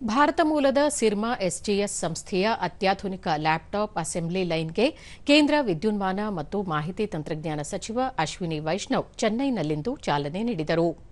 ಭಾರತ ಮೂಲದ ಸಿರ್ಮಾ ಎಸ್ಜಿಎಸ್ ಸಂಸ್ಥೆಯ ಅತ್ಯಾಧುನಿಕ ಲ್ಯಾಪ್ಟಾಪ್ ಅಸೆಂಬ್ಲಿ ಲೈನ್ಗೆ ಕೇಂದ್ರ ವಿದ್ಯುನ್ಮಾನ ಮತ್ತು ಮಾಹಿತಿ ತಂತ್ರಜ್ಞಾನ ಸಚಿವ ಅಶ್ವಿನಿ ವೈಷ್ಣವ್ ಚೆನ್ನೈನಲ್ಲಿಂದು ಚಾಲನೆ ನೀಡಿದರು.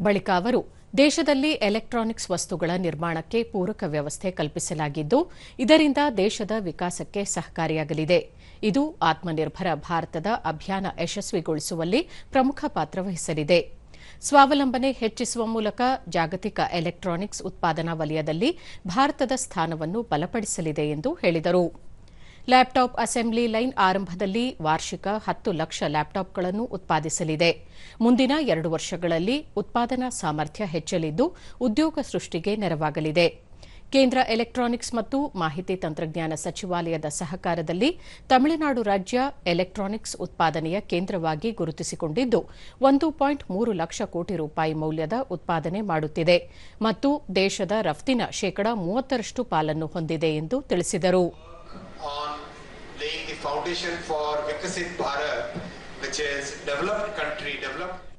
ಬಳಿಕ ಅವರು ದೇಶದಲ್ಲಿ ಎಲೆಕ್ಟ್ರಾನಿಕ್ಸ್ ವಸ್ತುಗಳ ನಿರ್ಮಾಣಕ್ಕೆ ಪೂರಕ ವ್ಯವಸ್ಥೆ ಕಲ್ಪಿಸಲಾಗಿದ್ದು, ಇದರಿಂದ ದೇಶದ ವಿಕಾಸಕ್ಕೆ ಸಹಕಾರಿಯಾಗಲಿದೆ. ಇದು ಆತ್ಮನಿರ್ಭರ ಭಾರತದ ಅಭಿಯಾನ ಯಶಸ್ವಿಗೊಳಿಸುವಲ್ಲಿ ಪ್ರಮುಖ ಪಾತ್ರ ವಹಿಸಲಿದೆ. ಸ್ವಾವಲಂಬನೆ ಹೆಚ್ಚಿಸುವ ಮೂಲಕ ಜಾಗತಿಕ ಎಲೆಕ್ಟ್ರಾನಿಕ್ಸ್ ಉತ್ಪಾದನಾ ವಲಯದಲ್ಲಿ ಭಾರತದ ಸ್ಥಾನವನ್ನು ಬಲಪಡಿಸಲಿದೆ ಎಂದು ಹೇಳಿದರು. ಲ್ಯಾಪ್ಟಾಪ್ ಅಸೆಂಬ್ಲಿ ಲೈನ್ ಆರಂಭದಲ್ಲಿ ವಾರ್ಷಿಕ ಹತ್ತು ಲಕ್ಷ ಲ್ಯಾಪ್ಟಾಪ್ಗಳನ್ನು ಉತ್ಪಾದಿಸಲಿದೆ. ಮುಂದಿನ ಎರಡು ವರ್ಷಗಳಲ್ಲಿ ಉತ್ಪಾದನಾ ಸಾಮರ್ಥ್ಯ ಹೆಚ್ಚಲಿದ್ದು ಉದ್ಯೋಗ ಸೃಷ್ಟಿಗೆ ನೆರವಾಗಲಿದೆ. ಕೇಂದ್ರ ಎಲೆಕ್ಟ್ರಾನಿಕ್ಸ್ ಮತ್ತು ಮಾಹಿತಿ ತಂತ್ರಜ್ಞಾನ ಸಚಿವಾಲಯದ ಸಹಕಾರದಲ್ಲಿ ತಮಿಳುನಾಡು ರಾಜ್ಯ ಎಲೆಕ್ಟ್ರಾನಿಕ್ಸ್ ಉತ್ಪಾದನೆಯ ಕೇಂದ್ರವಾಗಿ ಗುರುತಿಸಿಕೊಂಡಿದ್ದು, ಒಂದು ಪಾಯಿಂಟ್ ಮೂರು ಲಕ್ಷ ಕೋಟಿ ರೂಪಾಯಿ ಮೌಲ್ಯದ ಉತ್ಪಾದನೆ ಮಾಡುತ್ತಿದೆ ಮತ್ತು ದೇಶದ ರಫ್ತಿನ ಶೇಕಡಾ ಮೂವತ್ತರಷ್ಟು ಪಾಲನ್ನು ಹೊಂದಿದೆ ಎಂದು ತಿಳಿಸಿದರು. Foundation for Vikasit Bharat, which is developed country, developed